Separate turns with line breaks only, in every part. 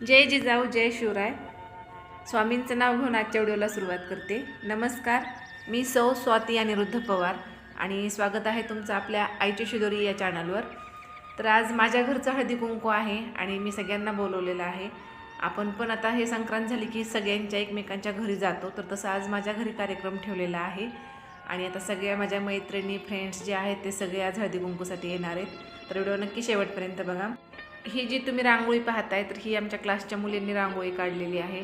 जय जिजाऊ जय शिवराय. स्वामींचं नाव घेऊन आजच्या व्हिडिओला सुरुवात करते. नमस्कार मी सौ स्वाती अनिरुद्ध पवार आणि स्वागत आहे तुमचं आपल्या आईची शिदोरी या चॅनलवर. तर आज माझ्या घरचं हळदी कुंकू आहे आणि मी सगळ्यांना बोलवलेलं आहे. आपण पण आता हे संक्रांत झाली की सगळ्यांच्या एकमेकांच्या घरी जातो. तर तसं आज माझ्या घरी कार्यक्रम ठेवलेला आहे. आणि आता सगळ्या माझ्या मैत्रिणी फ्रेंड्स जे आहेत ते सगळे आज हळदी कुंकूसाठी येणार आहेत. तर व्हिडिओ नक्की शेवटपर्यंत बघा. ही जी तुम्ही रांगोळी पाहताय तर ही आमच्या क्लासच्या मुलींनी रांगोळी काढलेली आहे.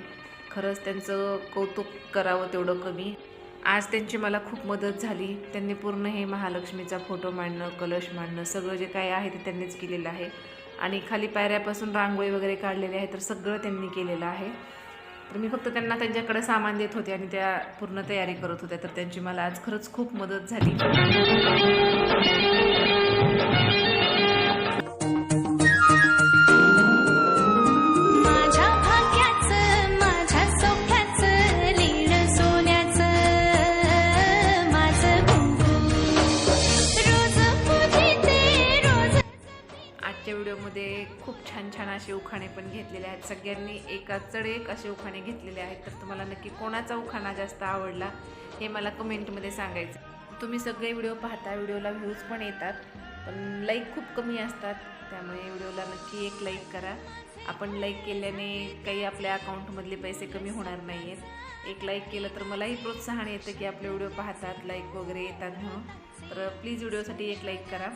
खरंच त्यांचं कौतुक करावं तेवढं कमी. आज त्यांची मला खूप मदत झाली. त्यांनी पूर्ण हे महालक्ष्मीचा फोटो मांडणं कलश मांडणं सगळं जे काय आहे ते त्यांनीच केलेलं आहे. आणि खाली पायऱ्यापासून रांगोळी वगैरे काढलेली आहे तर सगळं त्यांनी केलेलं आहे. तर मी फक्त त्यांना त्यांच्याकडे सामान देत होते आणि त्या पूर्ण तयारी करत होत्या तर त्यांची मला आज खरंच खूप मदत झाली. मध्ये खूप छान छान असे उखाणे पण घेतलेले आहेत. सगळ्यांनी एकाचड एक असे उखाणे घेतलेले आहेत. तर तुम्हाला नक्की कोणाचा उखाणा जास्त आवडला हे मला कमेंटमध्ये सांगायचं तुम्ही सगळे व्हिडिओ पाहता व्हिडिओला व्ह्यूज पण येतात पण लाईक खूप कमी असतात. त्यामुळे व्हिडिओला नक्की एक लाईक करा. आपण लाईक केल्याने काही आपल्या अकाउंटमधले पैसे कमी होणार नाही आहेत एक लाईक केलं तर मलाही प्रोत्साहन येतं की आपले व्हिडिओ पाहतात लाईक वगैरे येतात म्हणून. तर प्लीज व्हिडिओसाठी एक लाईक करा.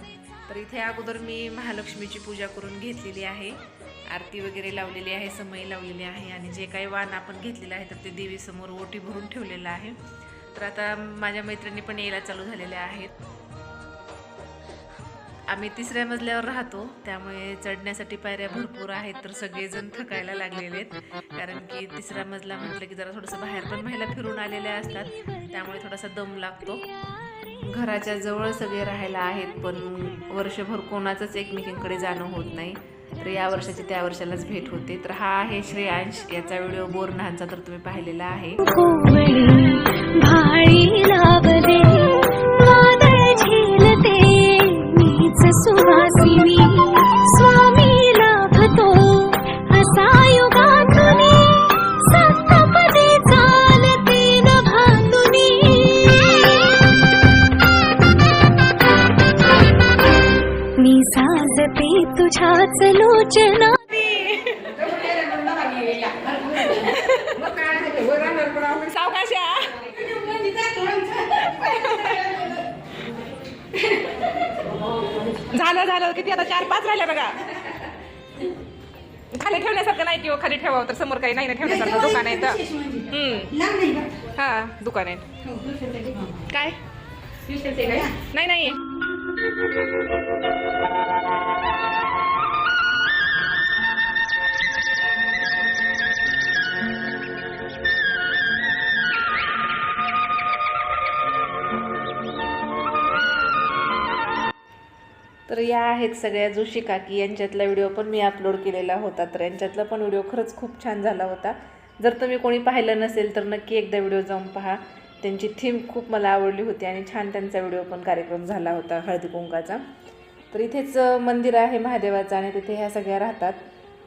तर इथे अगोदर मी महालक्ष्मीची पूजा करून घेतलेली आहे. आरती वगैरे लावलेली आहे समई लावलेली आहे आणि जे काही वाण आपण घेतलेलं आहे तर ते देवीसमोर ओटी भरून ठेवलेलं आहे. तर आता माझ्या मैत्रिणी पण यायला चालू झालेल्या आहेत. आम्ही तिसऱ्या मजल्यावर राहतो त्यामुळे चढण्यासाठी पायऱ्या भरपूर आहेत तर सगळेजण थकायला लागलेले आहेत. कारण की तिसरा मजला म्हटलं की जरा थोडंसं बाहेर पण महिला फिरून आलेल्या असतात त्यामुळे थोडासा दम लागतो. घराच्या जवळ सगळे राहायला आहेत पण वर्षभर कोणाचंच एकमेकींकडे जाणं होत नाही. तर या वर्षाची त्या वर्षालाच भेट होते. तर हा आहे श्रेयांश. याचा व्हिडिओ बोरनहांचा तर तुम्ही पाहिलेला आहे.
मी साजते तुझ्याच लोचना
सावकाशा। झालं झालं. किती आता चार पाच राहिल्या बघा. खाली ठेवण्यासारखं नाही किंवा खाली ठेवावं तर समोर काही नाही ना ठेवण्यासारखं दुकान आहे तर. हम्म. हा दुकान आहे. काय? नाही नाही. तर या आहेत सगळ्या जोशी काकी यांच्यातला व्हिडिओ पण मी अपलोड केलेला होता तर यांच्यातला पण व्हिडिओ खरंच खूप छान झाला होता. जर तुम्ही कोणी पाहिलं नसेल तर नक्की एकदा व्हिडिओ जाऊन पहा. त्यांची थीम खूप मला आवडली होती आणि छान त्यांचा व्हिडिओ पण कार्यक्रम झाला होता हळदी कुंकाचा. तर इथेच मंदिर आहे महादेवाचं आणि तिथे ह्या सगळ्या राहतात.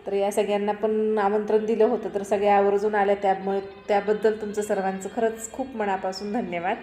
तर या सगळ्यांना पण आमंत्रण दिलं होतं तर सगळ्या आवर्जून आल्या. त्यामुळे त्याबद्दल तुमचं सर्वांचं खरंच खूप मनापासून धन्यवाद.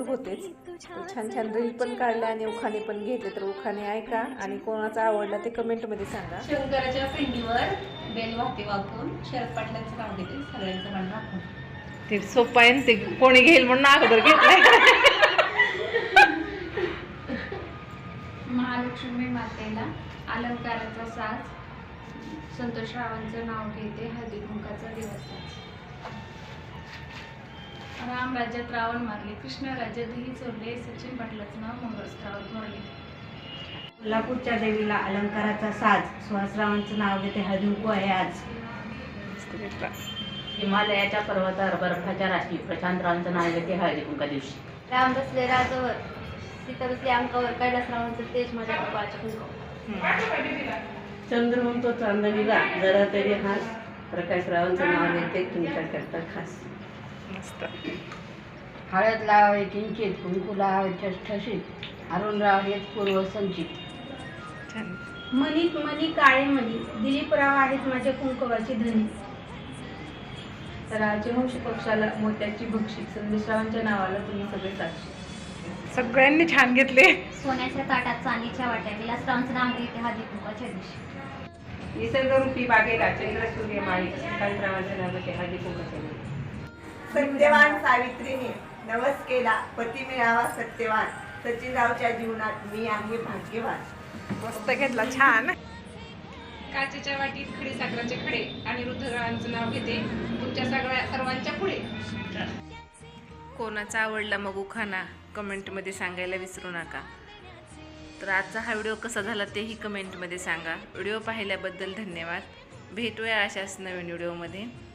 तर होतेच. छान छान रील पण काढल्या आणि उखाणे पण घेतले. तर उखाणे ऐका आणि कोणाचा आवडला ते कमेंटमध्ये सांगा.
शंकराच्या पिंडीवर बेल वाहते वाकून. शरद पाटलांचं नाव घेते. सगळ्यांचं मन राखून
ते सोपं आहे ना ते कोणी घेईल म्हणून अगोदर घेतलाय.
महालक्ष्मी मातेला अलंकाराचा साज. संतोषरावांचं नाव घेते. हळदी कुंकाचा दिवस. राम राज्यात रावण मारले कृष्ण राज्यातही चोरले सचिन पाटलाचं नाव मंगळस्त्रावर मोडले
कोल्हापूरच्या देवीला अलंकाराचा साज सुहासरावांचं नाव घेते हळदुंकू आहे आज.
हिमालयाच्या पर्वतावर बर्फाच्या राशी प्रशांतरावांचं नाव घेते हळदी कुंका दिवशी.
राम बसले राजावर सीता बसले अंकावर कैलासरावांचं तेज माझ्या कपाळाच्या कुंकू.
चंद्र म्हणतो चांदणीला जरा तरी हास प्रकाशरावांचं नाव घेते तुमच्याकरता खास.
मस्त
हळद लावावे किंचित कुंकू लावावे ठसठशीत. अरुणराव हेच पूर्व संचित.
मनीत मनी काळे मनी. दिलीपराव आहेत माझ्या कुंकवाची धनी.
राजवंश पक्षाला मोत्याची बक्षी संदेशरावांच्या नावाला तुम्ही सगळे साक्षी.
सगळ्यांनी छान घेतले.
सोन्याच्या ताटात चांदीच्या वाट्या विलासरावांचं नाव घेते हळदी कुंकाच्या दिवशी.
निसर्गरूपी बागेला चंद्र सूर्य माळी. प्रशांतरावांचं नाव घेते हळदी कुंकाच्या दिवशी.
सत्यवान सावित्रीने नवस केला पती मिळावा सत्यवान. सचिनरावच्या जीवनात मी आहे भाग्यवान.
मस्त घेतला छान.
काचेच्या वाटीत खडी साखराचे खडे आणि रुद्ररावांचं नाव घेते तुमच्या सगळ्या सर्वांच्या पुढे.
कोणाचा आवडला मग उखाणा? कमेंटमध्ये सांगायला विसरू नका. तर आजचा हा व्हिडिओ कसा झाला तेही कमेंटमध्ये सांगा. व्हिडिओ पाहिल्याबद्दल धन्यवाद. भेटूया अशाच नवीन व्हिडिओमध्ये.